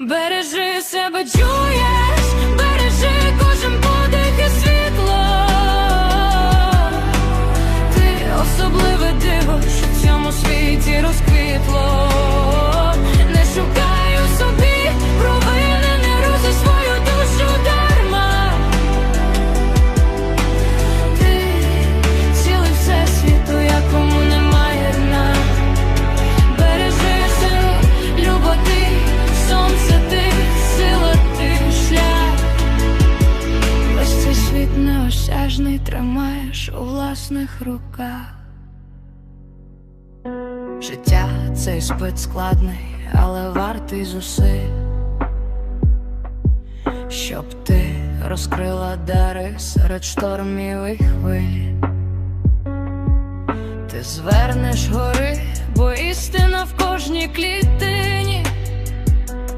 Бережи себе, чуєш, бережи кожен подих і світло. Ти особливе диво, що в цьому світі розквітло. Неосяжний тримаєш у власних руках. Життя цей спит складний, але вартий зусиль. Щоб ти розкрила дари серед штормів і хвиль. Ти звернеш гори, бо істина в кожній клітині